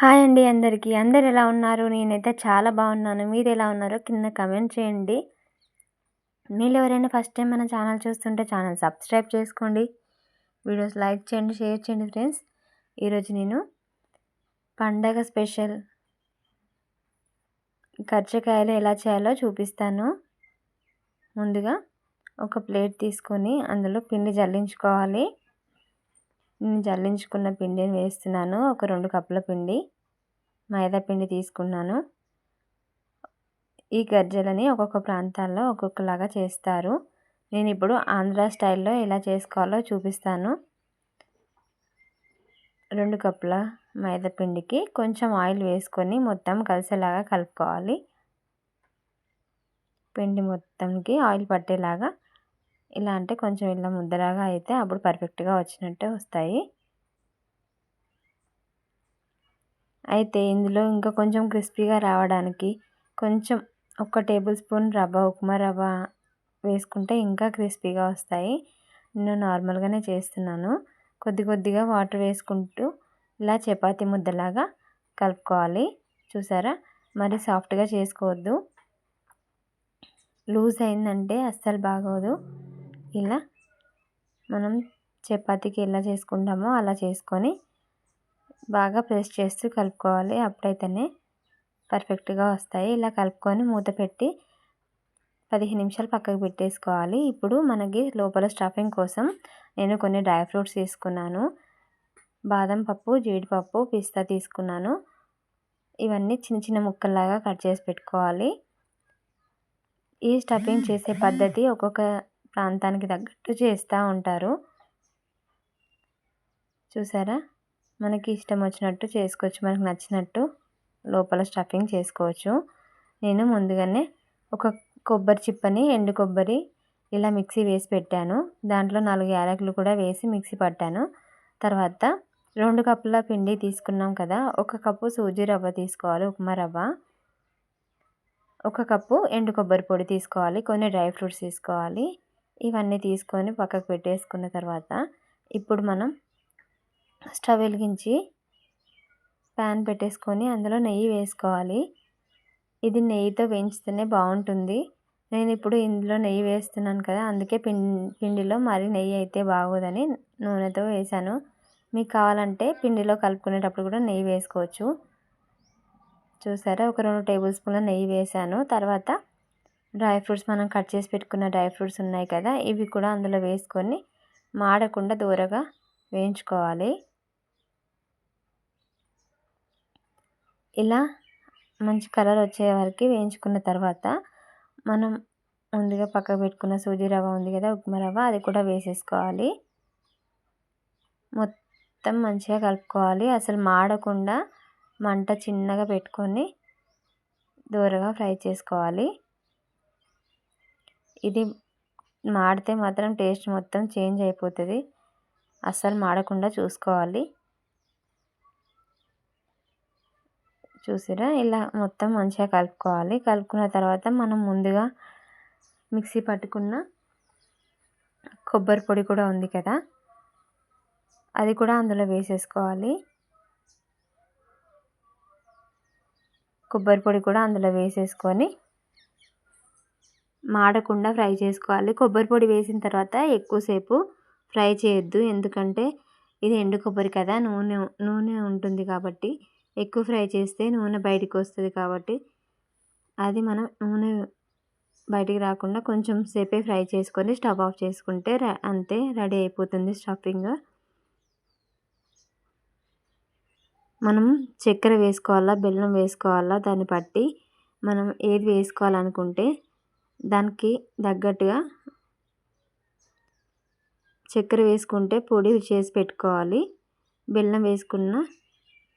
Hi అండి అందరికీ. అందరు ఎలా ఉన్నారు? నేనైతే చాలా బాగున్నాను. మీరు ఎలా ఉన్నారో కింద కమెంట్ చేయండి. మీరు ఎవరైనా ఫస్ట్ టైం మన ఛానల్ చూస్తుంటే ఛానల్ సబ్స్క్రైబ్ చేసుకోండి. వీడియోస్ లైక్ చేయండి షేర్ చేయండి ఫ్రెండ్స్. ఈరోజు నేను పండగ స్పెషల్ కర్చకాయలు ఎలా చేయాలో చూపిస్తాను. ముందుగా ఒక ప్లేట్ తీసుకొని అందులో పిండి జల్లించుకోవాలి. నేను జల్లించుకున్న పిండిని వేస్తున్నాను. ఒక రెండు కప్పుల పిండి మైదా పిండి తీసుకున్నాను. ఈ గజ్జలని ఒక్కొక్క ప్రాంతాల్లో ఒక్కొక్కలాగా చేస్తారు. నేను ఇప్పుడు ఆంధ్ర స్టైల్లో ఎలా చేసుకోవాలో చూపిస్తాను. రెండు కప్పుల మైదా పిండికి కొంచెం ఆయిల్ వేసుకొని మొత్తం కలిసేలాగా కలుపుకోవాలి. పిండి మొత్తంకి ఆయిల్ పట్టేలాగా ఇలా అంటే కొంచెం ఇలా ముద్దలాగా అయితే అప్పుడు పర్ఫెక్ట్గా వచ్చినట్టే వస్తాయి. అయితే ఇందులో ఇంకా కొంచెం క్రిస్పీగా రావడానికి కొంచెం ఒక టేబుల్ స్పూన్ రవ్వ ఉప్మా రవ్వ వేసుకుంటే ఇంకా క్రిస్పీగా వస్తాయి. నేను నార్మల్గానే చేస్తున్నాను. కొద్ది కొద్దిగా వాటర్ వేసుకుంటూ ఇలా చపాతి ముద్దలాగా కలుపుకోవాలి. చూసారా? మరి సాఫ్ట్గా చేసుకోవద్దు. లూజ్ అయిందంటే అస్సలు బాగోదు. ఇలా మనం చపాతీకి ఎలా చేసుకుంటామో అలా చేసుకొని బాగా ప్రెస్ చేస్తూ కలుపుకోవాలి. అప్పుడైతేనే పర్ఫెక్ట్గా వస్తాయి. ఇలా కలుపుకొని మూత పెట్టి పదిహేను నిమిషాలు పక్కకు పెట్టేసుకోవాలి. ఇప్పుడు మనకి లోపల స్టఫింగ్ కోసం నేను కొన్ని డ్రై ఫ్రూట్స్ తీసుకున్నాను. బాదం పప్పు జీడిపప్పు పిస్తా తీసుకున్నాను. ఇవన్నీ చిన్న చిన్న ముక్కల్లాగా కట్ చేసి పెట్టుకోవాలి. ఈ స్టఫింగ్ చేసే పద్ధతి ఒక్కొక్క ప్రాంతానికి తగ్గట్టు చేస్తూ ఉంటారు. చూసారా? మనకి ఇష్టం వచ్చినట్టు చేసుకోవచ్చు. మనకు నచ్చినట్టు లోపల స్టఫింగ్ చేసుకోవచ్చు. నేను ముందుగానే ఒక కొబ్బరి చిప్పని ఎండు కొబ్బరి ఇలా మిక్సీ వేసి పెట్టాను. దాంట్లో నాలుగు యాలకులు కూడా వేసి మిక్సీ పట్టాను. తర్వాత రెండు కప్పుల పిండి తీసుకున్నాం కదా ఒక కప్పు సూజీ రవ్వ తీసుకోవాలి ఉప్మా రవ్వ. ఒక కప్పు ఎండు కొబ్బరి పొడి తీసుకోవాలి కొన్ని డ్రై ఫ్రూట్స్ తీసుకోవాలి. ఇవన్నీ తీసుకొని పక్కకు పెట్టేసుకున్న తర్వాత ఇప్పుడు మనం స్టవ్ వెలిగించి ప్యాన్ పెట్టేసుకొని అందులో నెయ్యి వేసుకోవాలి. ఇది నెయ్యితో వేయించితేనే బాగుంటుంది. నేను ఇప్పుడు ఇందులో నెయ్యి వేస్తున్నాను కదా అందుకే పిండిలో మరి నెయ్యి అయితే బాగోదని నూనెతో వేసాను మీకు కావాలంటే పిండిలో కలుపుకునేటప్పుడు కూడా నెయ్యి వేసుకోవచ్చు. చూసారా? ఒక రెండు టేబుల్ స్పూన్ల నెయ్యి వేసాను తర్వాత డ్రై ఫ్రూట్స్ మనం కట్ చేసి పెట్టుకున్న డ్రై ఫ్రూట్స్ ఉన్నాయి కదా ఇవి కూడా అందులో వేసుకొని మాడకుండా దూరగా వేయించుకోవాలి. ఇలా మంచి కలర్ వచ్చే వరకు వేయించుకున్న తర్వాత మనం ముందుగా పక్కకు పెట్టుకున్న సూజీ రవ్వ ఉంది కదా ఉప్మా రవ్వ అది కూడా వేసేసుకోవాలి. మొత్తం మంచిగా కలుపుకోవాలి. అసలు మాడకుండా మంట చిన్నగా పెట్టుకొని దూరగా ఫ్రై చేసుకోవాలి. ఇది మాడితే మాత్రం టేస్ట్ మొత్తం చేంజ్ అయిపోతుంది. అస్సలు మాడకుండా చూసుకోవాలి. చూసిరా? ఇలా మొత్తం మంచిగా కలుపుకోవాలి. కలుపుకున్న తర్వాత మనం ముందుగా మిక్సీ పట్టుకున్న కొబ్బరి పొడి కూడా ఉంది కదా? అది కూడా అందులో వేసేసుకోవాలి. కొబ్బరి పొడి కూడా అందులో వేసేసుకొని మాడకుండా ఫ్రై చేసుకోవాలి. కొబ్బరి పొడి వేసిన తర్వాత ఎక్కువసేపు ఫ్రై చేయొద్దు. ఎందుకంటే ఇది ఎండు కొబ్బరి కదా నూనె నూనె ఉంటుంది కాబట్టి ఎక్కువ ఫ్రై చేస్తే నూనె బయటికి వస్తుంది కాబట్టి అది మనం నూనె బయటికి రాకుండా కొంచెం సేపే ఫ్రై చేసుకొని స్టవ్ ఆఫ్ చేసుకుంటే అంతే రెడీ అయిపోతుంది స్టఫింగ్. మనం చక్కెర వేసుకోవాలా బెల్లం వేసుకోవాలా దాన్ని బట్టి మనం ఏది వేసుకోవాలనుకుంటే దానికి తగ్గట్టుగా చక్కెర వేసుకుంటే పొడి చేసి పెట్టుకోవాలి. బెల్లం వేసుకున్న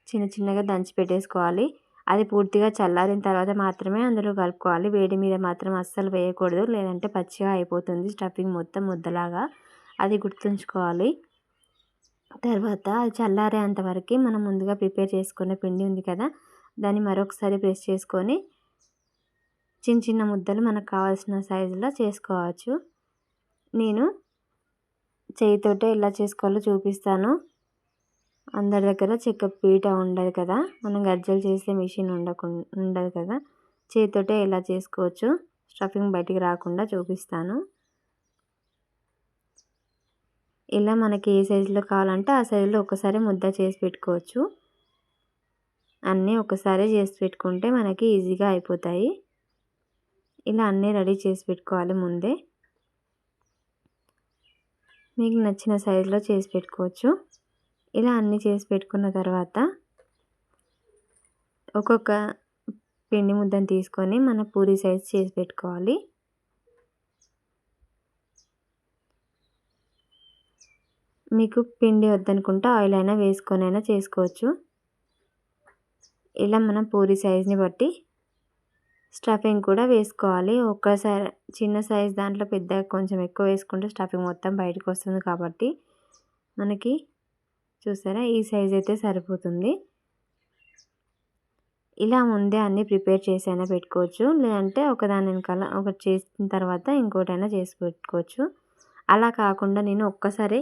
చిన్న చిన్నగా దంచి పెట్టేసుకోవాలి. అది పూర్తిగా చల్లారిన తర్వాత మాత్రమే అందులో కలుపుకోవాలి. వేడి మీద మాత్రం అస్సలు వేయకూడదు. లేదంటే పచ్చిగా అయిపోతుంది స్టఫింగ్ మొత్తం ముద్దలాగా. అది గుర్తుంచుకోవాలి. తర్వాత అది చల్లారేంతవరకు మనం ముందుగా ప్రిపేర్ చేసుకున్న పిండి ఉంది కదా దాన్ని మరొకసారి ప్రెస్ చేసుకొని చిన్న చిన్న ముద్దలు మనకు కావాల్సిన సైజులో చేసుకోవచ్చు. నేను చేయితోటే ఎలా చేసుకోవాలో చూపిస్తాను. అందరి దగ్గర చెక్క పీట ఉండదు కదా. మనం గజ్జలు చేసే మిషన్ ఉండకు ఉండదు కదా. చేతితోటే ఎలా చేసుకోవచ్చు స్టఫింగ్ బయటికి రాకుండా చూపిస్తాను. ఇలా మనకి ఏ సైజులో కావాలంటే ఆ సైజులో ఒకసారి ముద్ద చేసి పెట్టుకోవచ్చు. అన్నీ ఒకసారి చేసి పెట్టుకుంటే మనకి ఈజీగా అయిపోతాయి. ఇలా అన్నీ రెడీ చేసి పెట్టుకోవాలి ముందే. మీకు నచ్చిన సైజులో చేసి పెట్టుకోవచ్చు. ఇలా అన్నీ చేసి పెట్టుకున్న తర్వాత ఒక్కొక్క పిండి ముద్దను తీసుకొని మన పూరి సైజ్ చేసి పెట్టుకోవాలి. మీకు పిండి వద్దనుకుంటే ఆయిల్ అయినా వేసుకొని అయినా చేసుకోవచ్చు. ఇలా మనం పూరి సైజ్ని బట్టి స్టఫింగ్ కూడా వేసుకోవాలి. ఒక్కసారి చిన్న సైజ్ దాంట్లో పెద్ద కొంచెం ఎక్కువ వేసుకుంటే స్టఫింగ్ మొత్తం బయటకు వస్తుంది కాబట్టి మనకి చూసారా? ఈ సైజ్ అయితే సరిపోతుంది. ఇలా ముందే అన్నీ ప్రిపేర్ చేసైనా పెట్టుకోవచ్చు. లేదంటే ఒకదాని వెనకాల ఒకటి చేసిన తర్వాత ఇంకోటైనా చేసి పెట్టుకోవచ్చు. అలా కాకుండా నేను ఒక్కసారి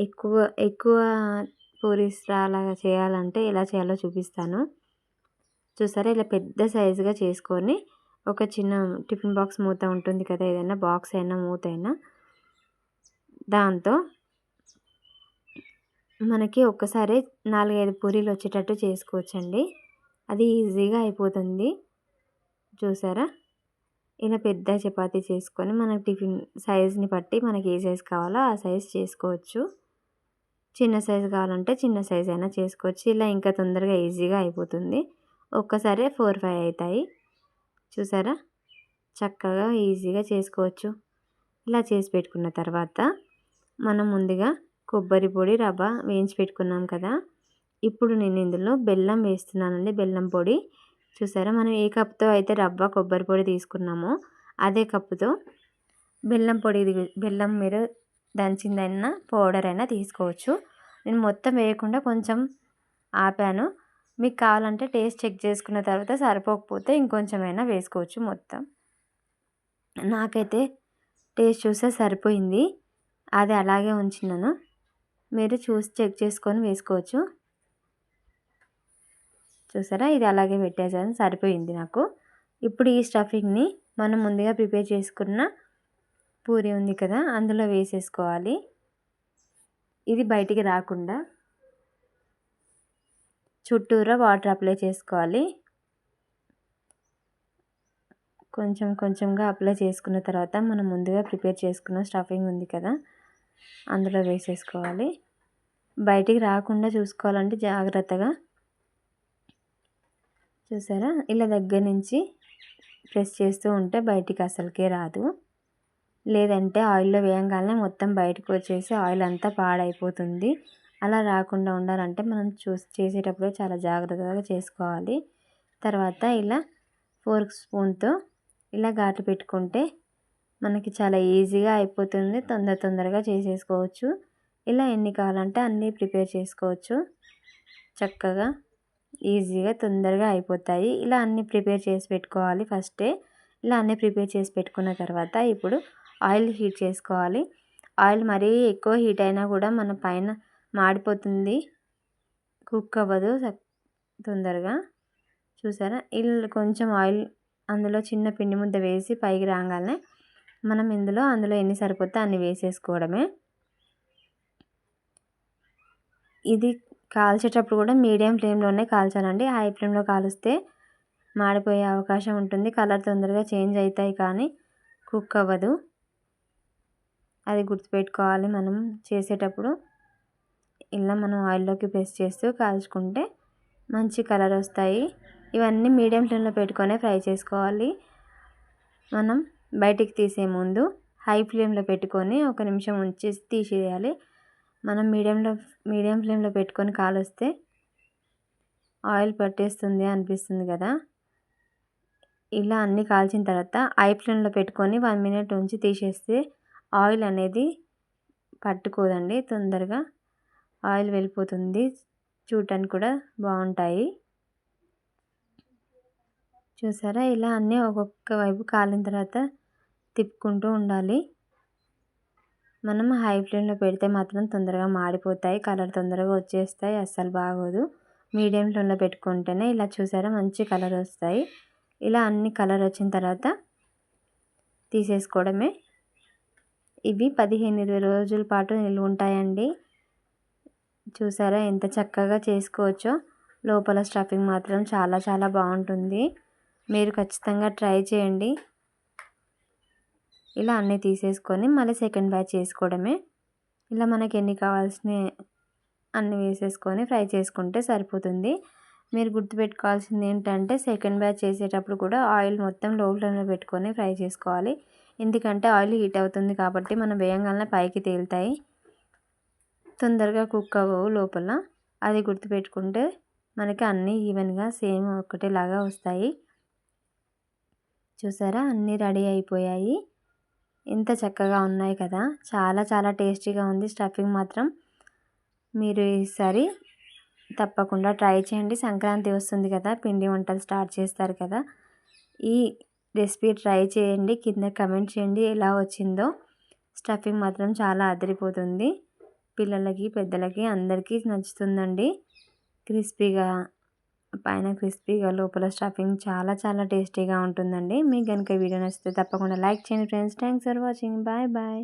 ఎక్కువ ఎక్కువ పూరీస్ అలాగా చేయాలంటే ఎలా చేయాలో చూపిస్తాను. చూసారా? ఇలా పెద్ద సైజుగా చేసుకొని ఒక చిన్న టిఫిన్ బాక్స్ మూత ఉంటుంది కదా ఏదైనా బాక్స్ అయినా మూత అయినా. దాంతో మనకి ఒక్కసారి నాలుగైదు పూరీలు వచ్చేటట్టు చేసుకోవచ్చండి. అది ఈజీగా అయిపోతుంది. చూసారా? ఇలా పెద్ద చపాతీ చేసుకొని మనకి టిఫిన్ సైజ్ని బట్టి మనకి ఏ సైజ్ కావాలో ఆ సైజ్ చేసుకోవచ్చు. చిన్న సైజు కావాలంటే చిన్న సైజ్ అయినా చేసుకోవచ్చు. ఇలా ఇంకా తొందరగా ఈజీగా అయిపోతుంది. ఒక్కసారి ఫోర్ ఫైవ్ అవుతాయి చూసారా? చక్కగా ఈజీగా చేసుకోవచ్చు. ఇలా చేసి పెట్టుకున్న తర్వాత మనం ముందుగా కొబ్బరి పొడి రవ్వ వేయించి పెట్టుకున్నాం కదా? ఇప్పుడు నేను ఇందులో బెల్లం వేస్తున్నానండి. బెల్లం పొడి. చూసారా? మనం ఏ కప్తో అయితే రవ్వ కొబ్బరి పొడి తీసుకున్నామో అదే కప్పుతో బెల్లం పొడి బెల్లం మీరు దంచిందైనా పౌడర్ అయినా తీసుకోవచ్చు. నేను మొత్తం వేయకుండా కొంచెం ఆపాను. మీకు కావాలంటే టేస్ట్ చెక్ చేసుకున్న తర్వాత సరిపోకపోతే ఇంకొంచెమైనా వేసుకోవచ్చు మొత్తం. నాకైతే టేస్ట్ చూస్తే సరిపోయింది. అది అలాగే ఉంచినాను మీరు చూసి చెక్ చేసుకొని వేసుకోవచ్చు. చూసారా? ఇది అలాగే పెట్టేసాను సరిపోయింది నాకు. ఇప్పుడు ఈ స్టఫింగ్ని మనం ముందుగా ప్రిపేర్ చేసుకున్న పూరి ఉంది కదా అందులో వేసేసుకోవాలి. ఇది బయటికి రాకుండా చుట్టూరా వాటర్ అప్లై చేసుకోవాలి. కొంచెం కొంచెంగా అప్లై చేసుకున్న తర్వాత మనం ముందుగా ప్రిపేర్ చేసుకున్న స్టఫింగ్ ఉంది కదా అందులో వేసేసుకోవాలి. బయటికి రాకుండా చూసుకోవాలంటే జాగ్రత్తగా. చూసారా? ఇలా దగ్గర నుంచి ప్రెస్ చేస్తూ ఉంటే బయటికి అసలుకే రాదు. లేదంటే ఆయిల్లో వేయంగానే మొత్తం బయటకు వచ్చేసి ఆయిల్ అంతా పాడైపోతుంది. అలా రాకుండా ఉండాలంటే మనం చూసి చేసేటప్పుడు చాలా జాగ్రత్తగా చేసుకోవాలి. తర్వాత ఇలా ఫోర్క్ స్పూన్తో ఇలా ఘాటు పెట్టుకుంటే మనకి చాలా ఈజీగా అయిపోతుంది. తొందర తొందరగా చేసేసుకోవచ్చు. ఇలా ఎన్ని కావాలంటే అన్నీ ప్రిపేర్ చేసుకోవచ్చు. చక్కగా ఈజీగా తొందరగా అయిపోతాయి. ఇలా అన్నీ ప్రిపేర్ చేసి పెట్టుకోవాలి ఫస్టే. ఇలా అన్నీ ప్రిపేర్ చేసి పెట్టుకున్న తర్వాత ఇప్పుడు ఆయిల్ హీట్ చేసుకోవాలి. ఆయిల్ మరీ ఎక్కువ హీట్ అయినా కూడా మన పైన మాడిపోతుంది. కుక్ అవ్వదు తొందరగా. చూసారా? ఇలా కొంచెం ఆయిల్ అందులో చిన్న పిండి ముద్ద వేసి పైకి రాగానే మనం ఇందులో అందులో ఎన్ని సరిపోతే అన్ని వేసేసుకోవడమే. ఇది కాల్చేటప్పుడు కూడా మీడియం ఫ్లేమ్లోనే కాల్చాలండి. హై ఫ్లేమ్లో కాలుస్తే మాడిపోయే అవకాశం ఉంటుంది. కలర్ తొందరగా చేంజ్ అవుతాయి కానీ కుక్ అవ్వదు. అది గుర్తుపెట్టుకోవాలి మనం చేసేటప్పుడు. ఇలా మనం ఆయిల్లోకి పేస్ట్ చేస్తూ కాల్చుకుంటే మంచి కలర్ వస్తాయి. ఇవన్నీ మీడియం ఫ్లేమ్లో పెట్టుకొని ఫ్రై చేసుకోవాలి. మనం బయటికి తీసే ముందు హై ఫ్లేమ్లో పెట్టుకొని ఒక నిమిషం ఉంచి తీసేయాలి. మనం మీడియంలో మీడియం ఫ్లేమ్లో పెట్టుకొని కాలుస్తే ఆయిల్ పట్టేస్తుంది అనిపిస్తుంది కదా. ఇలా అన్నీ కాల్చిన తర్వాత హై ఫ్లేమ్లో పెట్టుకొని వన్ మినిట్ ఉంచి తీసేస్తే ఆయిల్ అనేది పట్టుకోదండి తొందరగా. ఆయిల్ వెళ్ళిపోతుంది. చూడటానికి కూడా బాగుంటాయి. చూసారా? ఇలా అన్నీ ఒక్కొక్క వైపు కాలిన తర్వాత తిప్పుకుంటూ ఉండాలి. మనం హై ఫ్లేమ్లో పెడితే మాత్రం తొందరగా మాడిపోతాయి. కలర్ తొందరగా వచ్చేస్తాయి. అస్సలు బాగోదు. మీడియం ఫ్లేమ్లో పెట్టుకుంటేనే ఇలా చూసారా? మంచి కలర్ వస్తాయి. ఇలా అన్ని కలర్ వచ్చిన తర్వాత తీసేసుకోవడమే. ఇవి పదిహేను ఇరవై రోజుల పాటు నిల్వ ఉంటాయండి. చూసారా? ఎంత చక్కగా చేసుకోవచ్చో. లోపల స్టఫింగ్ మాత్రం చాలా చాలా బాగుంటుంది. మీరు ఖచ్చితంగా ట్రై చేయండి. ఇలా అన్నీ తీసేసుకొని మళ్ళీ సెకండ్ బ్యాచ్ చేసుకోవడమే. ఇలా మనకి ఎన్ని కావాల్సిన అన్నీ వేసేసుకొని ఫ్రై చేసుకుంటే సరిపోతుంది. మీరు గుర్తుపెట్టుకోవాల్సింది ఏంటంటే సెకండ్ బ్యాచ్ చేసేటప్పుడు కూడా ఆయిల్ మొత్తం లో ఫ్లేమ్లో పెట్టుకొని ఫ్రై చేసుకోవాలి. ఎందుకంటే ఆయిల్ హీట్ అవుతుంది కాబట్టి మనం వేయంగానే పైకి తేలుతాయి. తొందరగా కుక్ అవ్వవు లోపల. అది గుర్తుపెట్టుకుంటే మనకి అన్నీ ఈవెన్గా సేమ్ ఒకటేలాగా వస్తాయి. చూసారా? అన్నీ రెడీ అయిపోయాయి. ఎంత చక్కగా ఉన్నాయి కదా? చాలా చాలా టేస్టీగా ఉంది స్టఫింగ్ మాత్రం. మీరు ఈసారి తప్పకుండా ట్రై చేయండి. సంక్రాంతి వస్తుంది కదా? పిండి వంటలు స్టార్ట్ చేస్తారు కదా? ఈ రెసిపీ ట్రై చేయండి. కింద కమెంట్ చేయండి ఎలా వచ్చిందో. స్టఫింగ్ మాత్రం చాలా అదిరిపోతుంది. పిల్లలకి పెద్దలకి అందరికీ నచ్చుతుందండి. క్రిస్పీగా పైన క్రిస్పీగా లోపల స్టఫింగ్ చాలా చాలా టేస్టీగా ఉంటుందండి. మీకు కనుక వీడియో నచ్చితే తప్పకుండా లైక్ చేయండి friends. Thanks for watching. Bye bye.